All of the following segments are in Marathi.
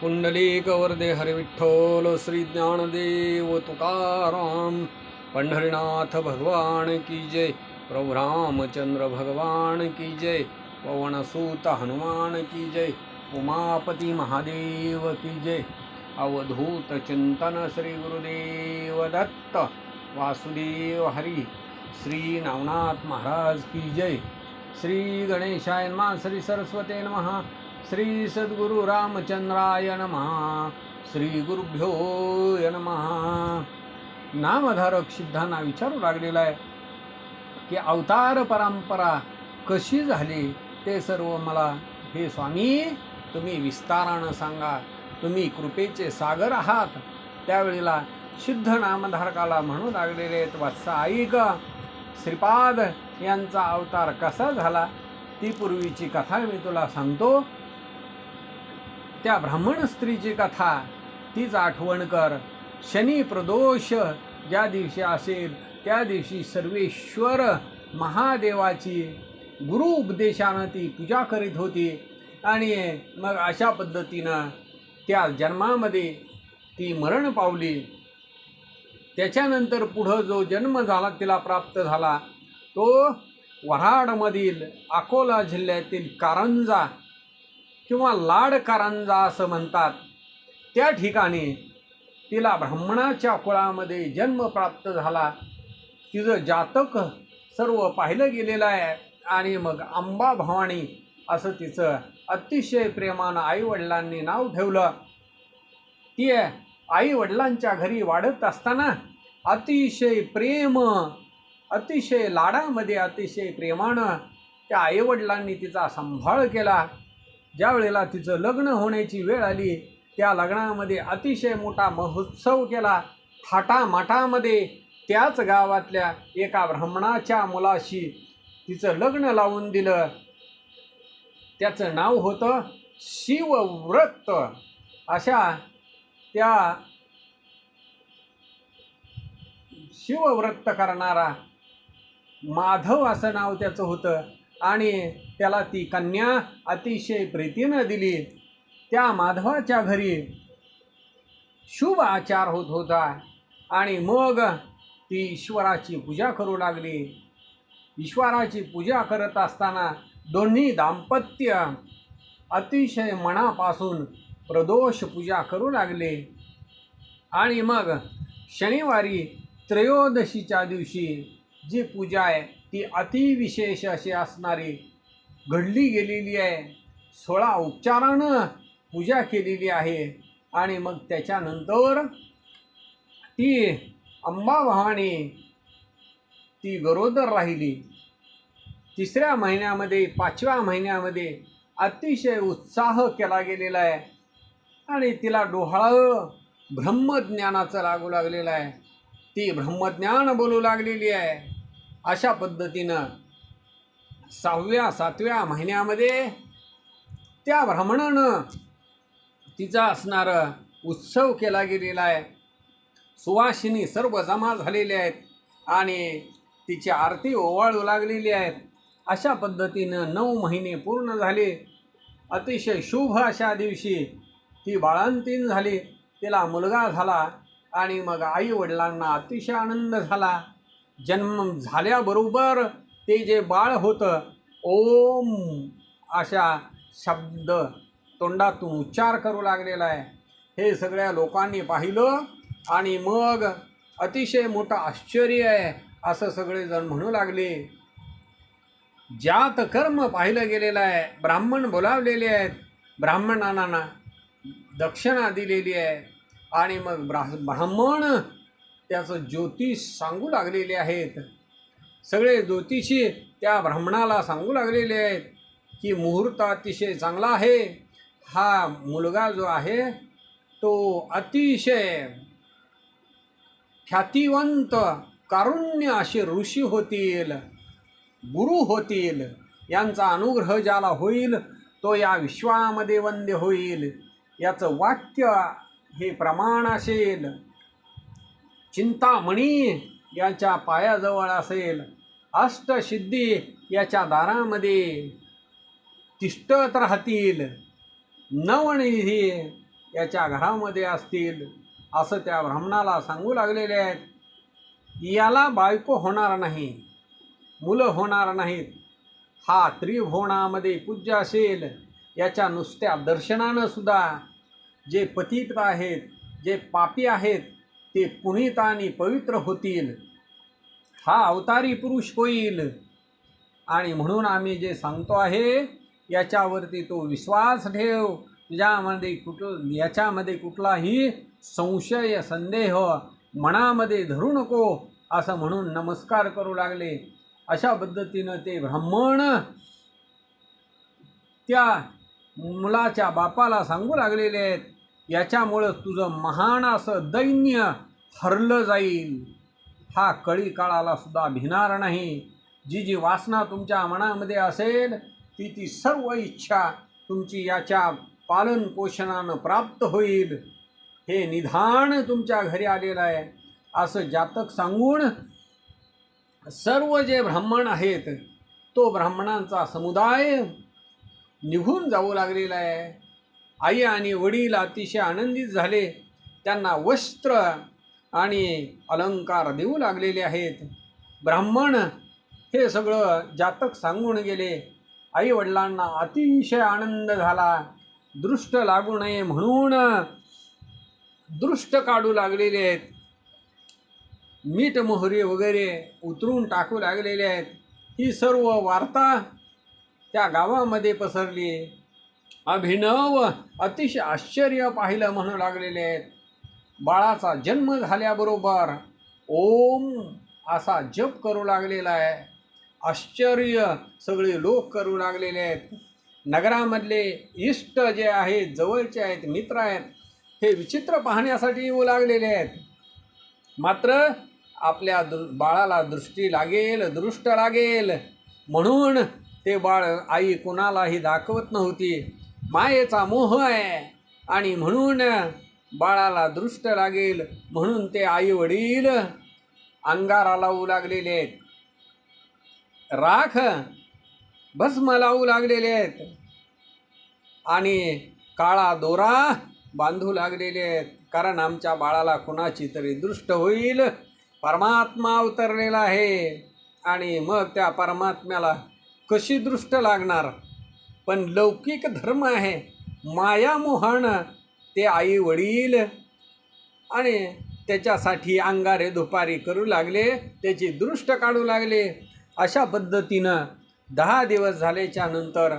पुंडलिक वरदे हरे श्री ज्ञानदेव तुकाराम पंढरीनाथ भगवान की जय प्रभु रामचंद्र भगवान की जय पवनसूत हनुमान की जय उमापती महादेव की जय। अवधूत चिंतन श्री गुरुदेव दत्त वासुदेव हरी श्री नवनाथ महाराज की जय। श्री गणेशाय नमः श्री सरस्वती महा श्री सद्गुरु रामचंद्राय नमः। श्री गुरुभ्यो नमः। नामधारक सिद्धांना विचारू लागलेला आहे की अवतार परंपरा कशी झाली ते सर्व मला हे स्वामी तुम्ही विस्तारानं सांगा. तुम्ही कृपेचे सागर आहात. त्यावेळेला सिद्ध नामधारकाला म्हणू लागलेले आहेत वत्सा ऐक. श्रीपाद यांचा अवतार कसा झाला? ती पूर्वीची कथा मी तुला सांगतो. त्या ब्राह्मण स्त्रीची कथा तीच आठवण कर. शनी प्रदोष ज्या दिवशी असेल त्या दिवशी सर्वेश्वर महादेवाची गुरु उपदेशानं ती पूजा करीत होती. आणि मग अशा पद्धतीनं त्या जन्मामध्ये ती मरण पावली. त्याच्यानंतर पुढं जो जन्म झाला तिला प्राप्त झाला तो वऱ्हाडमधील अकोला जिल्ह्यातील कारंजा किंवा लाड कारंजा असं म्हणतात त्या ठिकाणी तिला ब्राह्मणाच्या कुळामध्ये जन्म प्राप्त झाला. तिचं जातक सर्व पाहिलं गेलेलं आहे आणि मग अंबा भवानी असं तिचं अतिशय प्रेमानं आईवडिलांनी नाव ठेवलं. ती आईवडिलांच्या घरी वाढत असताना अतिशय प्रेम अतिशय लाडामध्ये अतिशय प्रेमानं त्या आईवडिलांनी तिचा सांभाळ केला. ज्या वेळेला तिचं लग्न होण्याची वेळ आली त्या लग्नामध्ये अतिशय मोठा महोत्सव केला. थाटामाटामध्ये त्याच गावातल्या एका ब्राह्मणाच्या मुलाशी तिचं लग्न लावून दिलं. त्याचं नाव होतं शिवव्रत अशा त्या शिवव्रत करणारा माधव असं नाव त्याचं होतं. आणि त्याला ती कन्या अतिशय प्रीतीनं दिली. त्या माधवाच्या घरी शुभ आचार होत होता आणि मग ती ईश्वराची पूजा करू लागली. ईश्वराची पूजा करत असताना दोन्ही दाम्पत्य अतिशय मनापासून प्रदोष पूजा करू लागले. आणि मग शनिवारी त्रयोदशीच्या दिवशी जी पूजा आहे ती अतिविशेष अशी असणारी घडली गेलेली आहे. सोळा उपचारानं पूजा केलेली आहे आणि मग त्याच्यानंतर ती अंबाभवानी ती गरोदर राहिली. तिसऱ्या महिन्यामध्ये पाचव्या महिन्यामध्ये अतिशय उत्साह केला गेलेला आहे आणि तिला डोहाळं ब्रह्मज्ञानाचं लागू लागलेलं आहे. ती ब्रह्मज्ञान बोलू लागलेली आहे. अशा पद्धतीनं सहाव्या सातव्या महिन्यामध्ये त्या ब्राह्मणानं तिचा असणारं उत्सव केला गेलेला आहे. सुवासिनी सर्व जमा झालेले आहेत आणि तिची आरती ओवाळू लागलेली आहेत अशा पद्धतीनं नऊ महिने पूर्ण झाले. अतिशय शुभ अशा दिवशी ती बाळांतीन झाली. तिला मुलगा झाला आणि मग आई वडिलांना अतिशय आनंद झाला. जन्म झाल्याबरोबर ते जे बाळ होतं ओम अशा शब्द तोंडातून उच्चार करू लागलेला आहे. हे सगळ्या लोकांनी पाहिलं आणि मग अतिशय मोठं आश्चर्य आहे असं सगळेजण म्हणू लागले. ज्यात कर्म पाहिलं गेलेलं आहे ब्राह्मण बोलावलेले आहेत ब्राह्मणांना दक्षिणा दिलेली आहे. आणि मग ब्रा ब्राह्मण त्याचं ज्योतिष सांगू लागलेले आहेत. सगळे ज्योतिषी त्या ब्राह्मणाला सांगू लागलेले आहेत की मुहूर्त अतिशय चांगला आहे. हा मुलगा जो आहे तो अतिशय ख्यातिवंत कारुण्य असे ऋषी होतील गुरु होतील. यांचा अनुग्रह ज्याला होईल तो या विश्वामध्ये वंद्य होईल. याचं वाक्य हे प्रमाण असेल. चिंतामणी याच्या पायाजवळ असेल अष्टसिद्धी याच्या दारामध्ये तिष्ठत राहतील नवनिधी याच्या घरामध्ये असतील असं त्या ब्राह्मणाला सांगू लागलेले आहेत. याला बायको होणार नाही मुलं होणार नाहीत. हा त्रिभुवनामध्ये पूज्य असेल याच्या नुसत्या दर्शनानं सुद्धा जे पतित आहेत जे पापी आहेत ते पुनीत आणि पवित्र होतील. हा अवतारी पुरुष होईल. आणि म्हणून आम्ही जे सांगतो आहे याच्यावरती तो विश्वास ठेव. तुझ्यामध्ये कुठं याच्यामध्ये कुठलाही संशय संदेह मनामध्ये धरू नको असं म्हणून नमस्कार करू लागले. अशा पद्धतीनं ते ब्राह्मण त्या मुलाच्या बापाला सांगू लागलेले आहेत. याच्यामुळं तुझं महान असं दैन्य हरलं जाईल. हा कळी काळाला सुद्धा भिणार नाही. जी जी वासना तुमच्या मनामध्ये असेल ती ती सर्व इच्छा तुमची याच्या पालन पोषणानं प्राप्त होईल. हे निधान तुमच्या घरी आलेलं आहे. असं जातक सांगून सर्व जे ब्राह्मण आहेत तो ब्राह्मणांचा समुदाय निघून जाऊ लागलेला आहे. आई आणि वडील अतिशय आनंदित झाले. त्यांना वस्त्र आणि अलंकार देऊ लागलेले आहेत. ब्राह्मण हे सगळं जातक सांगून गेले. आई वडिलांना अतिशय आनंद झाला. दृष्ट लागू नये म्हणून दृष्ट काढू लागलेले आहेत. मीठ मोहरी वगैरे उतरून टाकू लागलेले आहेत. ही सर्व वार्ता त्या गावामध्ये पसरली. अभिनव अतिशय आश्चर्य पाहिलं म्हणू लागलेले आहेत. बाळाचा जन्म झाल्याबरोबर ओम असा जप करू लागलेला आहे. आश्चर्य सगळे लोक करू लागलेले आहेत. नगरामधले इष्ट जे आहेत जवळचे आहेत मित्र आहेत हे विचित्र पाहण्यासाठी येऊ लागलेले आहेत. मात्र आपल्या दृ बाळाला दृष्टी लागेल दृष्ट लागेल. म्हणून ते बाळ आई कुणालाही दाखवत नव्हती. मायेचा मोह आहे. आणि म्हणून बाळाला दृष्ट लागेल म्हणून ते आई वडील अंगारा लावू लागलेले आहेत. राख भस्म लावू लागलेले आहेत. आणि काळा दोरा बांधू लागलेले आहेत. कारण आमच्या बाळाला कुणाची तरी दृष्ट होईल. परमात्मा अवतरलेला आहे. आणि मग त्या परमात्म्याला कशी दृष्ट लागणार? पण लौकिक धर्म आहे. मायामोहानं ते आई वडील आणि त्याच्यासाठी अंगारे दुपारी करू लागले त्याची दृष्ट काढू लागले. अशा पद्धतीनं दहा दिवस झाल्याच्यानंतर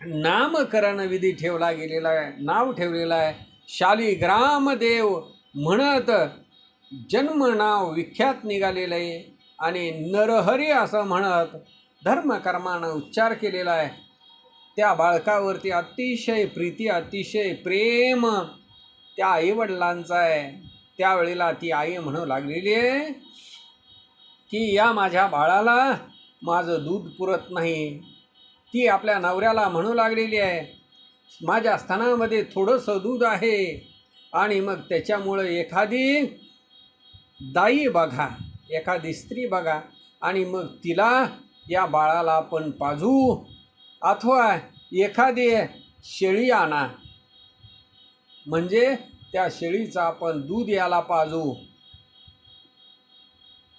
नामकरण विधी ठेवला गेलेला आहे नाव ठेवलेलं आहे. शालिग्रामदेव म्हणत जन्म नाव विख्यात निघालेलं आहे आणि नरहरी असं म्हणत धर्मकर्मानं उच्चार केलेला आहे. त्या बाळकावरती अतिशय प्रीती अतिशय प्रेम त्या आईवडिलांचा आहे. त्यावेळेला ती आई म्हणू लागलेली आहे की या माझ्या बाळाला माझं दूध पुरत नाही. ती आपल्या नवऱ्याला म्हणू लागलेली आहे माझ्या स्थानामध्ये थोडंसं दूध आहे आणि मग त्याच्यामुळं एखादी दाई बघा एखादी स्त्री बघा आणि मग तिला या बाळाला आपण पाजू. अथवा एखादी शेळी आणा. म्हणजे त्या शेळीचा आपण दूध याला पाजू.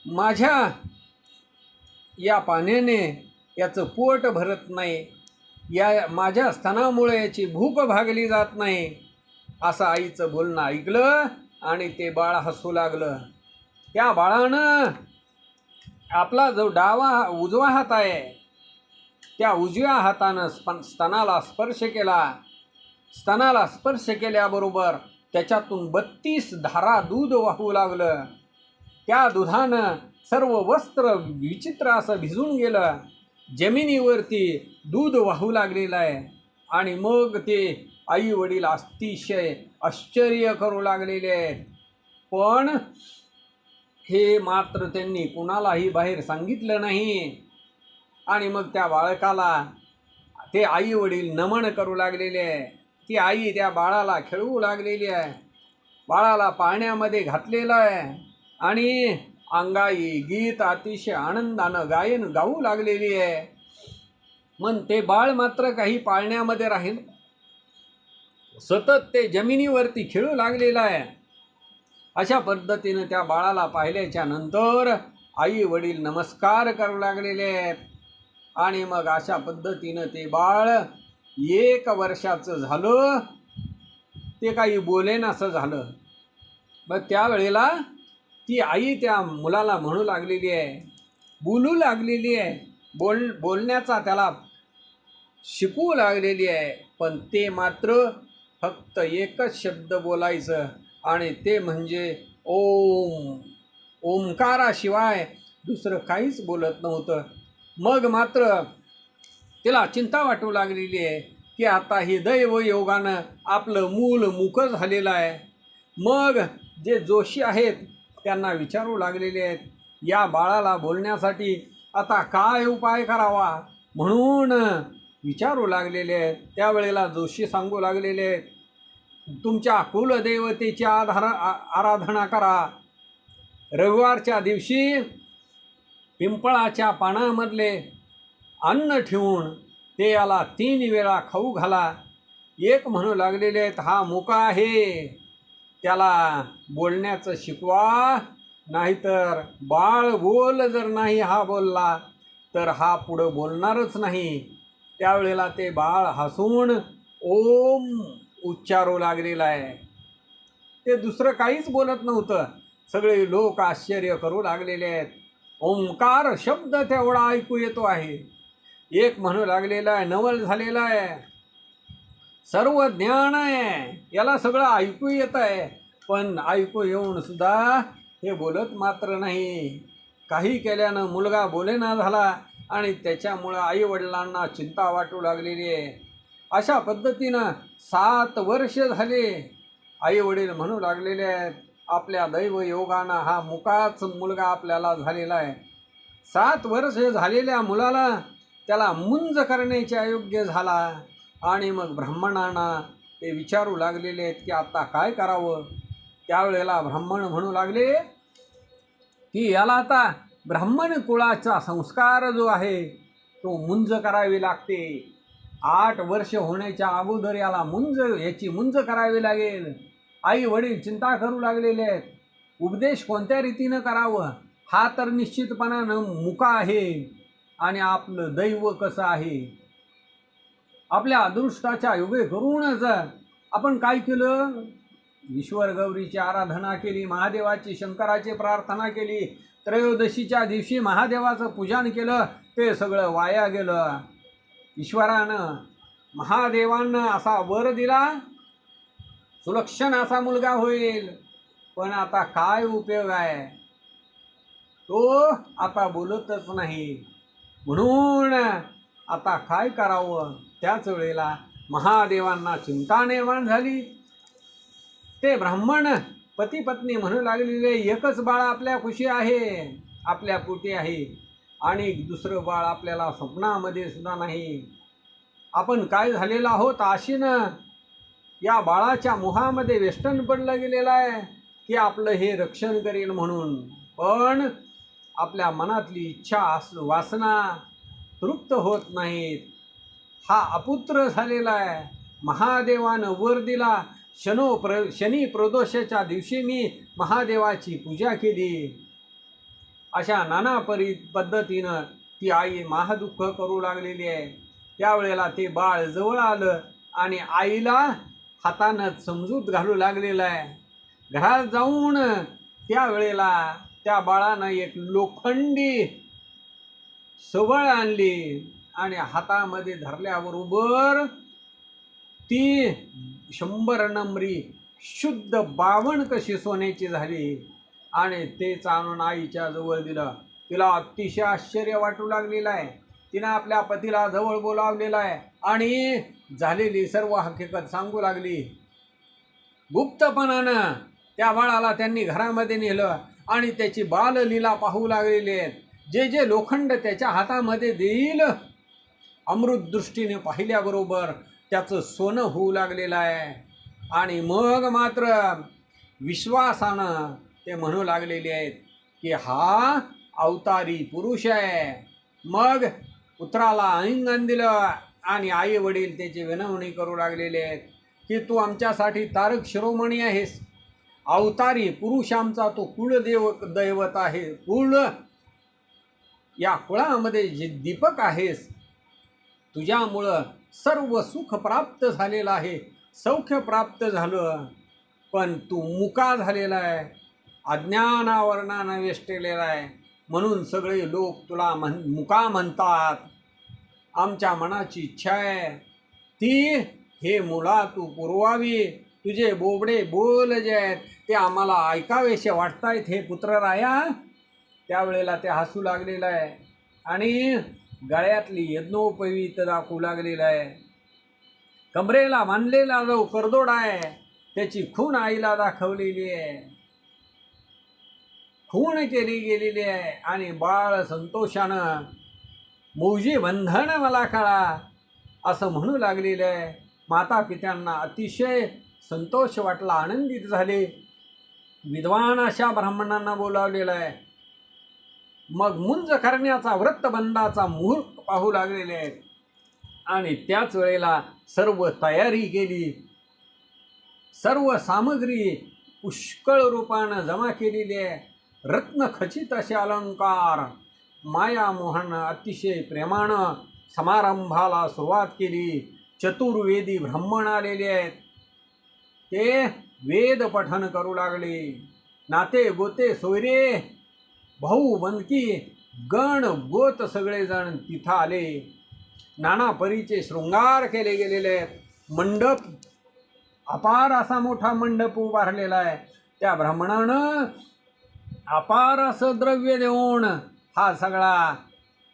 माझ्या या पाण्याने याचं पोट भरत नाही. या माझ्या स्तनामुळे याची भूक भागली जात नाही. असं आईचं बोलणं ऐकलं आणि ते बाळ हसू लागलं. त्या बाळानं आपला जो डावा उजवा हात आहे त्या उजव्या हातानं स्प स्तनाला स्पर्श केला. स्तनाला स्पर्श केल्याबरोबर त्याच्यातून बत्तीस धारा दूध वाहू लागलं. त्या दुधानं सर्व वस्त्र विचित्र असं भिजून गेलं. जमिनीवरती दूध वाहू लागलेलं आहे. आणि मग ते आई वडील अतिशय आश्चर्य करू लागलेले आहेत. पण हे मात्र त्यांनी कुणालाही बाहेर सांगितलं नाही. आणि मग त्या बाळकाला ते आई वडील नमन करू लागलेले आहे. ती आई त्या बाळाला खेळवू लागलेली आहे. बाळाला पाण्यामध्ये घातलेलं आहे. आणि अंगाई गीत अतिशय आनंदानं गायन गाऊ लागलेली आहे. मग ते बाळ मात्र काही पाळण्यामध्ये राहील. सतत ते जमिनीवरती खेळू लागलेलं आहे. अशा पद्धतीनं त्या बाळाला पाहिल्याच्या नंतर आई वडील नमस्कार करू लागलेले आहेत. आणि मग अशा पद्धतीनं ते बाळ एक वर्षाचं झालं. ते काही बोलेनासं झालं. मग त्यावेळेला ती आई त्या मुलाला म्हणू लागलेली आहे बोलू लागलेली आहे बोल बोलण्याचा त्याला शिकवू लागलेली आहे पण ते मात्र फक्त एकच शब्द बोलायचं आणि ते म्हणजे ओम. ओंकाराशिवाय दुसरं काहीच बोलत नव्हतं. मग मात्र तिला चिंता वाटू लागलेली आहे की आता हे दैव योगानं आपलं मूल मुक झालेलं आहे. मग जे जोशी आहेत त्यांना विचारू लागलेले आहेत या बाळाला बोलण्यासाठी आता काय उपाय करावा? म्हणून विचारू लागलेले आहेत. त्यावेळेला जोशी सांगू लागलेले आहेत तुमच्या कुलदेवतेची आधार आ- आराधना करा. रविवारच्या दिवशी पिंपळाच्या पानामधले अन्न ठेवून ते याला तीन वेळा खाऊ घाला. एक म्हणू लागलेले आहेत हा मुका आहे. त्याला बोलण्याचं शिकवा नाहीतर बाळ बोल जर नाही हा बोलला तर हा पुढं बोलणारच नाही. त्यावेळेला ते बाळ हसून ओम उच्चारू लागलेला आहे. ते दुसरं काहीच बोलत नव्हतं. सगळे लोक आश्चर्य करू लागलेले आहेत. ओंकार शब्द तेवढा ऐकू येतो आहे. एक म्हणू लागलेला आहे नवल झालेला आहे. सर्व ज्ञान आहे याला सगळं ऐकू येत आहे. पण ऐकू येऊन सुद्धा हे बोलत मात्र नाही. काही केल्यानं मुलगा बोलेना झाला आणि त्याच्यामुळं आईवडिलांना चिंता वाटू लागलेली आहे. अशा पद्धतीनं सात वर्ष झाले. आईवडील म्हणू लागलेले आहेत आपल्या दैव योगानं हा मुकाच मुलगा आपल्याला झालेला आहे. सात वर्ष झालेल्या मुलाला त्याला मुंज करण्याचे अयोग्य झाला. आणि मग ब्राह्मणांना ते विचारू लागलेले आहेत की आता काय करावं? त्यावेळेला ब्राह्मण म्हणू लागले की याला आता ब्राह्मण कुळाचा संस्कार जो आहे तो मुंज करावी लागते. आठ वर्ष होण्याच्या अगोदर याला मुंज याची मुंज करावी लागेल. आई वडील चिंता करू लागलेले आहेत. उपदेश कोणत्या रीतीनं करावं? हा तर निश्चितपणानं मुका आहे आणि आपलं दैव कसं आहे? आपल्या अदृष्टाच्या योगे करूनच आपण काय केलं? ईश्वर गौरीची आराधना केली महादेवाची शंकराची प्रार्थना केली त्रयोदशीच्या दिवशी महादेवाचं पूजन केलं ते सगळं वाया गेलं. ईश्वरानं महादेवानं असा वर दिला सुलक्षण असा मुलगा होईल. पण आता काय उपयोग आहे? तो आता बोलतच नाही. म्हणून आता काय करावं? त्याच वेळेला महादेवांना चिंता निर्माण झाली. ते ब्राह्मण पती पत्नी म्हणू लागलेले एकच बाळ आपल्या खुशी आहे आपल्या पोटी आहे. आणि दुसरं बाळ आपल्याला स्वप्नामध्ये सुद्धा नाही. आपण काय झालेलं आहोत? आशीनं या बाळाच्या मोहामध्ये वेस्टर्न पडलं गेलेलं आहे की आपलं हे रक्षण करेल म्हणून. पण आपल्या मनातली इच्छा आस वासना तृप्त होत नाहीत. हा अपुत्र झालेला आहे. महादेवानं वर दिला. शनो प्र शनी प्रदोषाच्या दिवशी मी महादेवाची पूजा केली. अशा नाना परी पद्धतीनं ती आई महादुःख करू लागलेली आहे. त्यावेळेला ते बाळ जवळ आलं आणि आईला हातानं समजूत घालू लागलेला आहे. घरात जाऊन त्यावेळेला त्या बाळानं एक लोखंडी सवळ आणली आणि हातामध्ये धरल्याबरोबर ती शंभर नंबरी शुद्ध बावण कशी सोन्याची झाली आणि तेच आणून आईच्या जवळ दिलं. तिला अतिशय आश्चर्य वाटू लागलेलं आहे. तिनं आपल्या पतीला जवळ बोलावलेला आहे. आणि झालेली सर्व हकीकत सांगू लागली. गुप्तपणानं त्या बाळाला त्यांनी घरामध्ये नेलं आणि त्याची बाललीला पाहू लागलेली आहेत. जे जे लोखंड त्याच्या हातामध्ये देईल अमृत दृष्टीने पाहिल्याबरोबर त्याचं सोनं होऊ लागलेलं आहे. आणि मग मात्र विश्वासानं ते म्हणू लागलेले आहेत की हा अवतारी पुरुष आहे. मग पुत्राला आलिंगन दिलं आणि आई वडील त्याची विनवणी करू लागलेले आहेत की तू आमच्यासाठी तारक शिरोमणी आहेस. अवतारी पुरुष आमचा तो कुळदेव दैवत आहे. कुळ या कुळामध्ये जे दीपक आहेस तुझ्यामुळं सर्व सुख प्राप्त झालेलं आहे. सौख्य प्राप्त झालं पण तू मुका झालेला आहे. अज्ञानावरणानं वेष्टलेला आहे. म्हणून सगळे लोक तुला म्हण मुका म्हणतात. आमच्या मनाची इच्छा आहे. ती हे मुला तू पुरवावी. तुझे बोबडे बोल जे आहेत ते आम्हाला ऐकावेसे वाटतायत हे पुत्रराया. त्यावेळेला ते हसू लागलेलं आहे. आणि गळ्यातली यज्ञोपवीत दाखवू लागलेलं आहे. कमरेला मानलेला जो करदोड आहे त्याची खूण आईला दाखवलेली आहे. खून केली गेलेली आहे. आणि बाळ संतोषानं मौजी बंधन मला कळा. असं म्हणू लागलेलं आहे माता पित्यांना अतिशय संतोष वाटला आनंदित झाले. विद्वान अशा ब्राह्मणांना बोलावलेलं आहे. मग मुंज करण्याचा व्रतबंधाचा मुहूर्त पाहू लागलेले आहेत. आणि त्याच वेळेला सर्व तयारी केली. सर्व सामग्री पुष्कळ रूपानं जमा केलेली आहे. रत्नखचित असे अलंकार. माया मोहन अतिशय प्रेमानं समारंभाला सुरुवात केली. चतुर्वेदी ब्राह्मण आलेले आहेत. ते वेद पठन करू लागले. नाते गोते सोयरे भाऊ बनकी गण गोत सगळेजण तिथं आले. नाना परीचे शृंगार केले गेलेले आहेत. मंडप अपार असा मोठा मंडप उभारलेला आहे. त्या ब्राह्मणानं अपार असं द्रव्य देऊन हा सगळा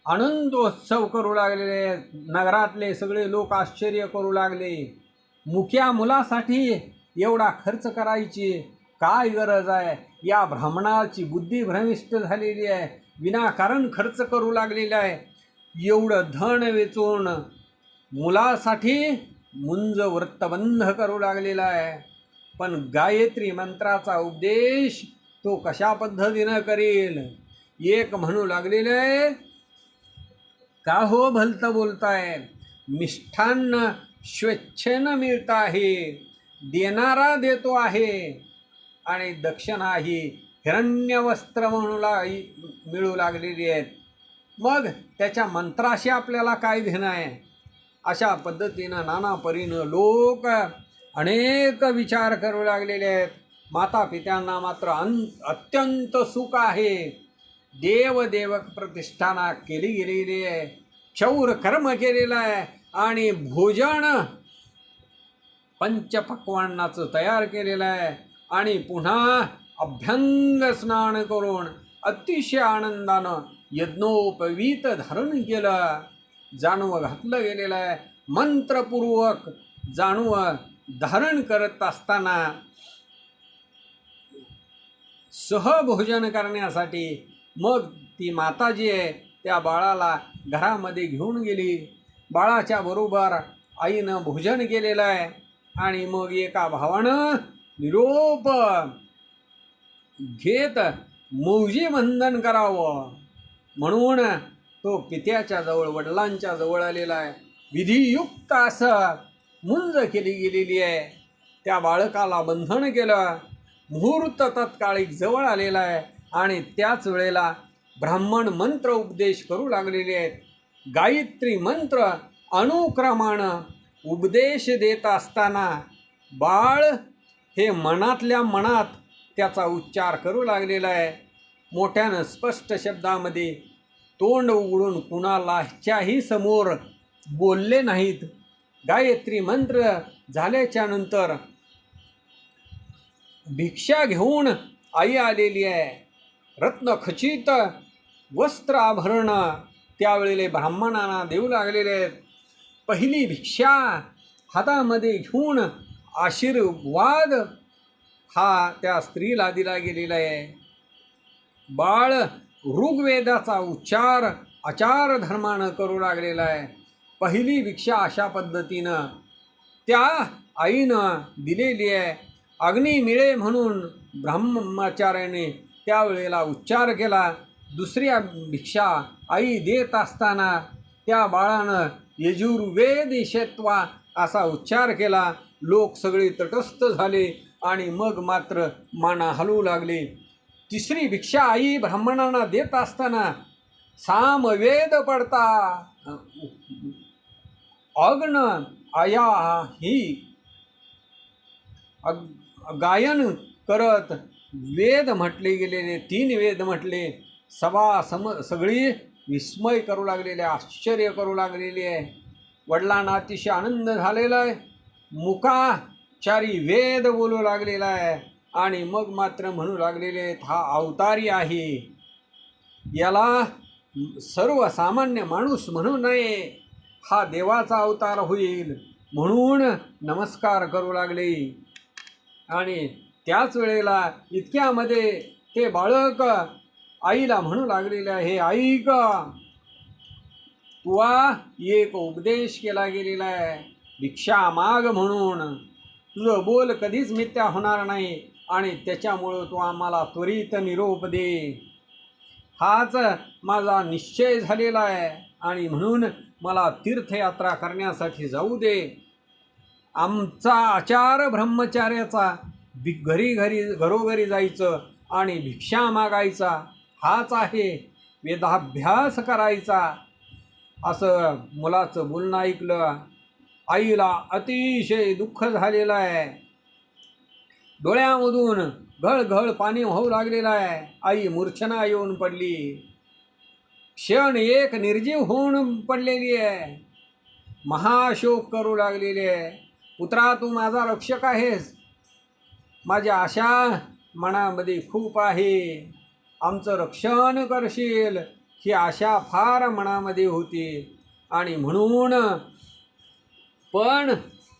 आनंदोत्सव करू लागलेले नगरातले सगळे लोक आश्चर्य करू लागले. मुख्या मुलासाठी एवढा खर्च करायची काय गरज आहे? या ब्राह्मणाची बुद्धी भ्रमिष्ट झालेली आहे. विनाकारण खर्च करू लागलेला आहे. एवढं धन वेचून मुलासाठी मुंज वृत्तबंध करू लागलेला आहे. पण गायत्री मंत्राचा उपदेश तो कशा पद्धतीनं करेल? एक म्हणू लागलेलं आहे का हो भलतं बोलताय? मिष्ठान्न स्वेच्छेनं मिळत आहे देणारा देतो आहे. आणि दक्षिणा ही हिरण्यवस्त्र म्हणू ला मिळू लागलेली आहेत. मग त्याच्या मंत्राशी आपल्याला काय घेणं आहे? अशा पद्धतीनं नाना परीनं लोक अनेक विचार करू लागलेले आहेत. माता पित्यांना मात्र अंत अत्यंत सुख आहे. देवदेवक प्रतिष्ठाना केली गेलेली आहे. क्षौर कर्म केलेलं आहे. आणि भोजन पंचपक्वांनाचं तयार केलेलं आहे. आणि पुन्हा अभ्यंग स्नान करून अतिशय आनंदानं यज्ञोपवीत धारण केलं. जाणवं घातलं गेलेलं आहे. मंत्रपूर्वक जाणवं धारण करत असताना सहभोजन करण्यासाठी मग ती माता जी आहे त्या बाळाला घरामध्ये घेऊन गेली. बाळाच्या बरोबर आईनं भोजन केलेलं आहे आणि मग एका भावानं निरोप घेत मौजी बंधन करावं. म्हणून तो पित्याच्या जवळ वडिलांच्या जवळ आलेला आहे. विधियुक्त असं मुंज केली गेलेली आहे. त्या बाळकाला बंधन केलं. मुहूर्त तत्काळी जवळ आलेला आहे. आणि त्याच वेळेला ब्राह्मण मंत्र उपदेश करू लागलेले आहेत. गायत्री मंत्र अनुक्रमानं उपदेश देत असताना बाळ हे मनातल्या मनात त्याचा उच्चार करू लागलेला आहे. मोठ्यानं स्पष्ट शब्दामध्ये तोंड उघडून कुणालाच्याही समोर बोलले नाहीत. गायत्री मंत्र झाल्याच्यानंतर भिक्षा घेऊन आई आलेली आहे. रत्नखचित वस्त्र आभरण त्यावेळेले ब्राह्मणांना देऊ लागलेले आहेत. पहिली भिक्षा हातामध्ये घेऊन आशीर्वाद हा त्या स्त्रीला दिला गेलेला आहे. बाळ ऋग्वेदाचा उच्चार आचार धर्मानं करू लागलेला आहे. पहिली भिक्षा अशा पद्धतीनं त्या आईनं दिलेली आहे. अग्नी मिळे म्हणून ब्रह्मचार्याने त्यावेळेला उच्चार केला. दुसऱ्या भिक्षा आई देत असताना त्या बाळानं यजुर्वेद शेत्वा असा उच्चार केला. लोक सगळे तटस्थ झाले आणि मग मात्र माना हलवू लागले. तिसरी भिक्षा आई ब्राह्मणांना देत असताना सामवेद पडता. अग्न आया ही गायन करत वेद म्हटले गेलेले तीन वेद म्हटले. सभा सम सगळी विस्मय करू लागलेले आहे, आश्चर्य करू लागलेली आहे. वडिलांना अतिशय आनंद झालेला आहे. मुकाचारी वेद बोलू लागलेला आहे आणि मग मात्र म्हणू लागलेले आहेत, हा अवतारी आहे. याला सर्वसामान्य माणूस म्हणू नये. हा देवाचा अवतार होईल म्हणून नमस्कार करू लागले. आणि त्याच वेळेला इतक्यामध्ये ते बाळक आईला म्हणू लागलेले आहे ऐक तुवा एक उपदेश केला गेलेला आहे भिक्षा माग म्हणून. तुझं बोल कधीच मिथ्या होणार नाही आणि त्याच्यामुळं तू आम्हाला त्वरित निरोप दे. हाच माझा निश्चय झालेला आहे आणि म्हणून मला तीर्थयात्रा करण्यासाठी जाऊ दे. आमचा आचार ब्रह्मचार्याचा भि घरी घरी घरोघरी जायचं आणि भिक्षा मागायचा हाच आहे वेदाभ्यास करायचा. असं मुलाचं बोलणं ऐकलं आईला अतिशय दुःख झालेलं आहे. डोळ्यामधून घळघळ पाणी होऊ लागलेलं आहे. आई मूर्छना येऊन पडली. क्षण एक निर्जीव होऊन पडलेली आहे. महाशोक करू लागलेली आहे. पुत्रा तू माझा रक्षक आहेस. माझ्या आशा मनामध्ये खूप आहे. आमचं रक्षण करशील ही आशा फार मनामध्ये होती. आणि म्हणून पण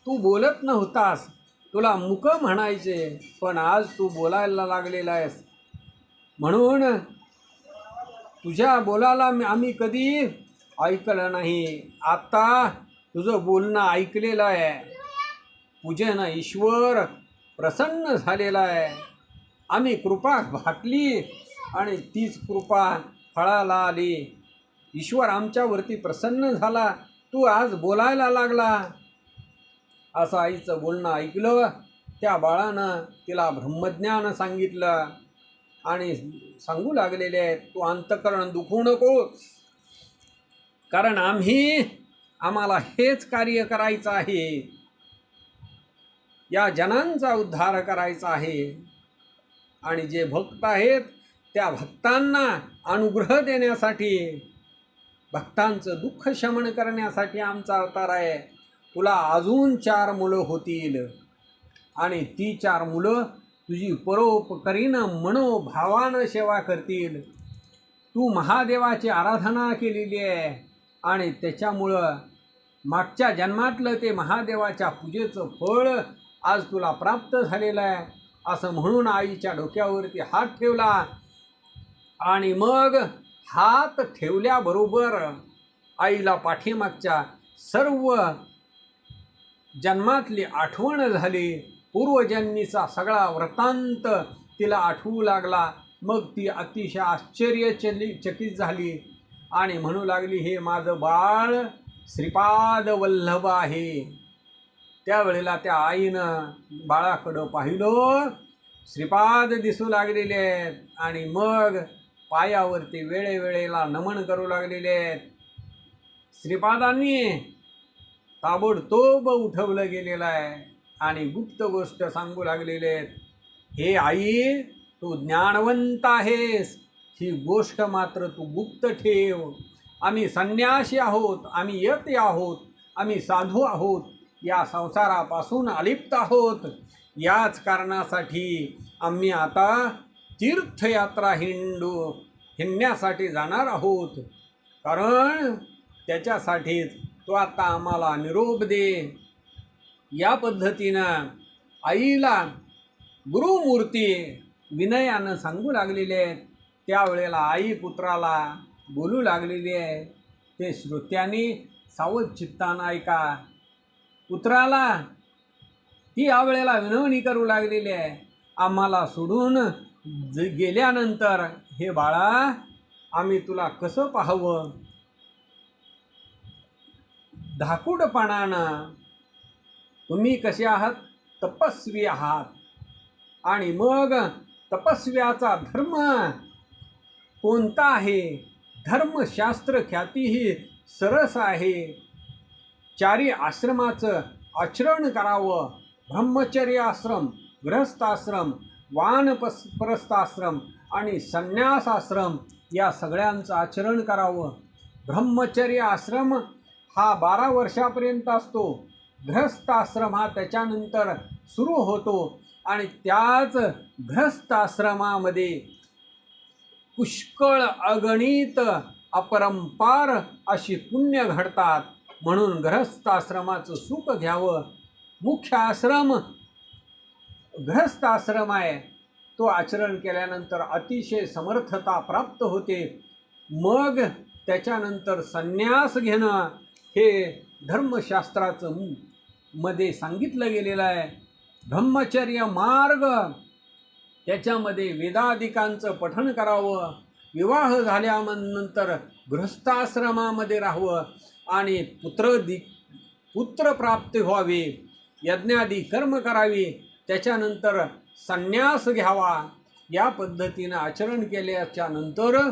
तू बोलत नव्हतास. तुला मुक म्हणायचे पण आज तू बोलायला लागलेला आहेस. म्हणून तुझ्या बोलाला आम्ही कधी ऐकलं नाही. आत्ता तुझं बोलणं ऐकलेलं आहे. पूजन ईश्वर प्रसन्न झालेला आहे. आम्ही कृपा भाकली आणि तीच कृपा फळाला आली. ईश्वर आमच्यावरती प्रसन्न झाला. तू आज बोलायला लागला. असं आईचं बोलणं ऐकलं. त्या बाळानं तिला ब्रह्मज्ञान सांगितलं. आणि सांगू लागलेले आहेत तू अंतकरण दुखू नकोस. कारण आम्ही आम्हाला हेच कार्य करायचं आहे. या जनांचा उद्धार करायचा आहे. आणि जे भक्त आहेत त्या भक्तांना अनुग्रह देण्यासाठी भक्तांचं दुःख शमन करण्यासाठी आमचा अवतार आहे. तुला अजून चार मुलं होतील. आणि ती चार मुलं तुझी परोपकरीनं मनोभावानं सेवा करतील. तू महादेवाची आराधना केलेली आहे. आणि त्याच्यामुळं मागच्या जन्मातलं ते महादेवाच्या पूजेचं फळ आज तुला प्राप्त झालेलं आहे. असं म्हणून आईच्या डोक्यावरती हात ठेवला. आणि मग हात ठेवल्याबरोबर आईला पाठीमागच्या सर्व जन्मातली आठवण झाली. पूर्वजन्मीचा सगळा वृत्तांत तिला आठवू लागला. मग ती अतिशय आश्चर्यचली चकित झाली आणि म्हणू लागली हे माझं बाळ श्रीपाद वल्लभ आहे. त्यावेळेला त्या आईनं बाळाकडं पाहिलं. श्रीपाद दिसू लागलेले आहेत आणि मग पायावरती वेळेवेळेला नमन करू लागलेले आहेत. श्रीपादांनी ताबडतोब उठवलं गेलेलं आहे आणि गुप्त गोष्ट सांगू लागलेले आहेत. हे आई तू ज्ञानवंत आहेस. ही गोष्ट मात्र तू गुप्त ठेव. आम्ही संन्यासी आहोत आम्ही यती आहोत आम्ही साधू आहोत. या संसारापासून अलिप्त आहोत. याच कारणासाठी आम्ही आता तीर्थयात्रा हिंडू हिंडण्यासाठी जाणार आहोत. कारण त्याच्यासाठीच तो आता आम्हाला निरोप दे. या पद्धतीनं आईला गुरुमूर्ती विनयानं सांगू लागलेले आहेत. त्यावेळेला आई पुत्राला बोलू लागलेली आहे. ते श्रोत्यांनी सावध चित्तानं ऐका. पुत्राला. ती यावेळेला विनवणी करू लागलेली आहे. आम्हाला सोडून ज गेल्यानंतर हे बाळा आम्ही तुला कसं पाहावं? धाकूडपणानं तुम्ही कसे आहात? तपस्वी आहात. आणि मग तपस्व्याचा धर्म कोणता आहे? धर्मशास्त्र ख्याती ही सरस आहे. चारी आश्रमाचं आचरण करावं. ब्रह्मचर्य आश्रम गृहस्थाश्रम वानपस परस्थाश्रम आणि संन्यासाश्रम या सगळ्यांचं आचरण करावं. ब्रह्मचर्य आश्रम हा बारा वर्षापर्यंत असतो. गृहस्थाश्रम हा त्याच्यानंतर सुरू होतो आणि त्याच गृहस्थाश्रमामध्ये पुष्कळ अगणित अपरंपार अशी पुण्य घडतात. म्हणून गृहस्थाश्रमाचं सुख घ्यावं. मुख्य आश्रम गृहस्थाश्रम आहे तो आचरण केल्यानंतर अतिशय समर्थता प्राप्त होते. मग त्याच्यानंतर संन्यास घेणं हे धर्मशास्त्राचं मध्ये सांगितलं गेलेलं आहे. ब्रह्मचर्य मार्ग. त्याच्यामध्ये वेदाधिकांचं पठण करावं. विवाह झाल्यानंतर गृहस्थाश्रमामध्ये राहावं. आणि पुत्र दि पुत्र प्राप्त व्हावे. यज्ञादी कर्म करावी. त्याच्यानंतर संन्यास घ्यावा. या पद्धतीनं आचरण केल्याच्यानंतर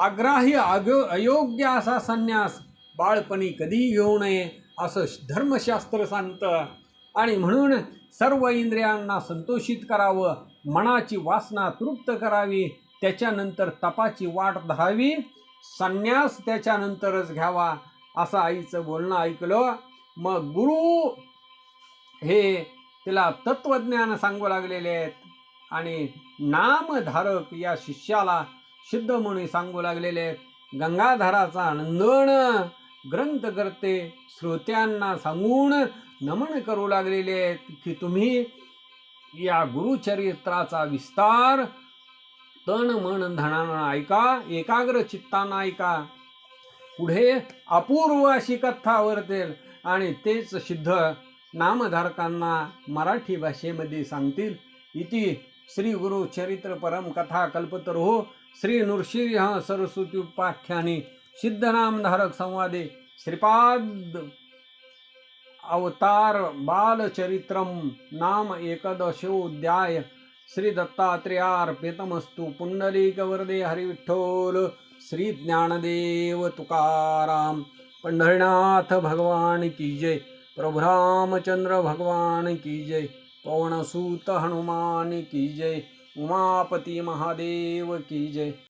आग्राही अगो अयोग्य असा संन्यास बाळपणी कधीही घेऊ नये असं धर्मशास्त्र सांगतं. आणि म्हणून सर्व इंद्रियांना संतोषित करावं. मनाची वासना तृप्त करावी. त्याच्यानंतर तपाची वाट धरावी. संन्यास त्याच्यानंतरच घ्यावा असं आईचं बोलणं ऐकलं. मग गुरु हे तिला तत्वज्ञान सांगू लागलेले आहेत आणि नामधारक या शिष्याला सिद्ध म्हणून सांगू लागलेले आहेत. गंगाधराचा नंदन ग्रंथ करते श्रोत्यांना सांगून नमन करू लागलेले आहेत की तुम्ही या गुरुचरित्राचा विस्तार तन मन धनानं ऐका एकाग्र चित्तानं ऐका पुढे अपूर्व अशी कथा वर्तेल आणि तेच सिद्ध नामधारकांना मराठी भाषेमध्ये सांगतील. इति श्री गुरु चरित्र परम कथा कल्पतरो श्री नृसिंह सरस्वती उपाख्याने सिद्ध नामधारक संवादे. श्रीपाद अवतार बालचरित्रम नाम एकदशोध्याय श्री दत्तात्रेयार्पितमस्तु पुंडलीकवरदे हरिविठ्ठल श्री ज्ञानदेव तुकाराम। पंढरीनाथ भगवान की जय प्रभुरामचंद्र भगवान की जय पवनसूत हनुमान की जय उमापती महादेव की जय।